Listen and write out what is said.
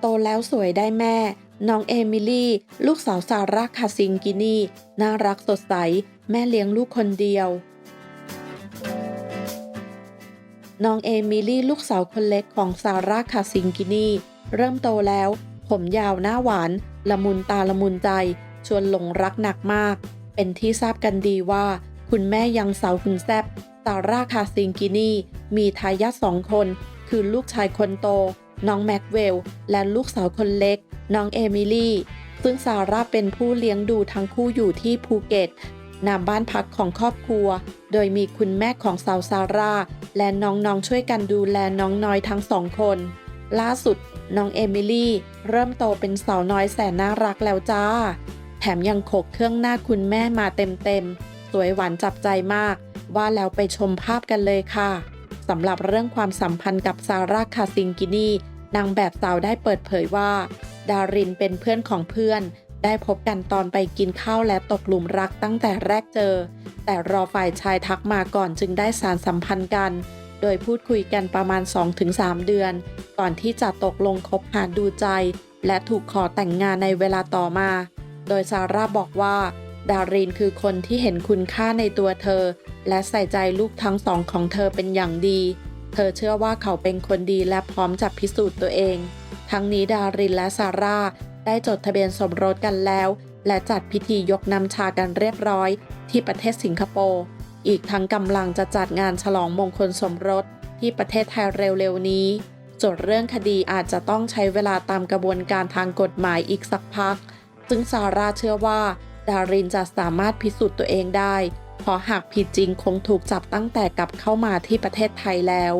โตแล้วสวยได้แม่ น้องเอมิลี่ ลูกสาวซาร่าคาซิงกินีน่ารักสดใส แม่เลี้ยงลูกคนเดียว น้องเอมิลี่ลูกสาวคนเล็กของซาร่าคาซิงกินีเริ่มโตแล้ว ผมยาวหน้าหวาน ละมุนตาละมุนใจ ชวนหลงรักหนักมาก เป็นที่ทราบกันดีว่า คุณแม่ยังสาวหุ่นแซบ ซาร่าคาซิงกินีมีทายาทสองคน คือลูกชายคนโต น้องแม็กเวล และลูกสาวคนเล็ก น้องเอมิลี่ ซึ่งซาร่าเป็นผู้เลี้ยงดูทั้งคู่อยู่ที่ภูเก็ตนามบ้านพักของครอบครัว โดยมีคุณแม่ของสาวซาร่า และน้องๆช่วยกันดูแลน้องน้อยทั้งสองคน ล่าสุดน้องเอมิลี่ เริ่มโตเป็นสาวน้อยแสนน่ารักแล้วจ้า แถมยังขกเครื่องหน้าคุณแม่มาเต็มๆ สวยหวานจับใจมาก ว่าแล้วไปชมภาพกันเลยค่ะสำหรับเรื่องความสัมพันธ์กับซาร่าคาซิงกินีนางแบบสาวได้เปิดเผยว่า ดารินเป็นเพื่อนของเพื่อน ได้พบกันตอนไปกินข้าวและตกหลุมรักตั้งแต่แรกเจอ แต่รอฝ่ายชายทักมาก่อนจึงได้สารสัมพันธ์กัน โดยพูดคุยกันประมาณ 2-3 เดือน ก่อนที่จะตกลงคบหาดูใจ และถูกขอแต่งงานในเวลาต่อมา โดยซาร่าบอกว่า ดารินคือคนที่เห็นคุณค่าในตัวเธอ และใส่ใจลูกทั้งสองของเธอเป็นอย่างดี เธอเชื่อว่าเขาเป็นคนดีและพร้อมจะพิสูจน์ตัวเอง ทั้งนี้ดารินและซาร่าได้จดทะเบียนสมรสกันแล้ว และจัดพิธียกน้ำชากันเรียบร้อย ที่ประเทศสิงคโปร์ อีกทั้งกำลังจะจัดงานฉลองมงคลสมรสที่ประเทศไทยเร็วๆนี้ส่วนเรื่องคดีอาจจะต้องใช้เวลาตามกระบวนการทางกฎหมายอีกสักพัก ซึ่งซาร่าเชื่อว่า ดารินจะสามารถพิสูจน์ตัวเองได้ เพราะหากผิดจริงคงถูกจับตั้งแต่กลับเข้ามาที่ประเทศไทยแล้ว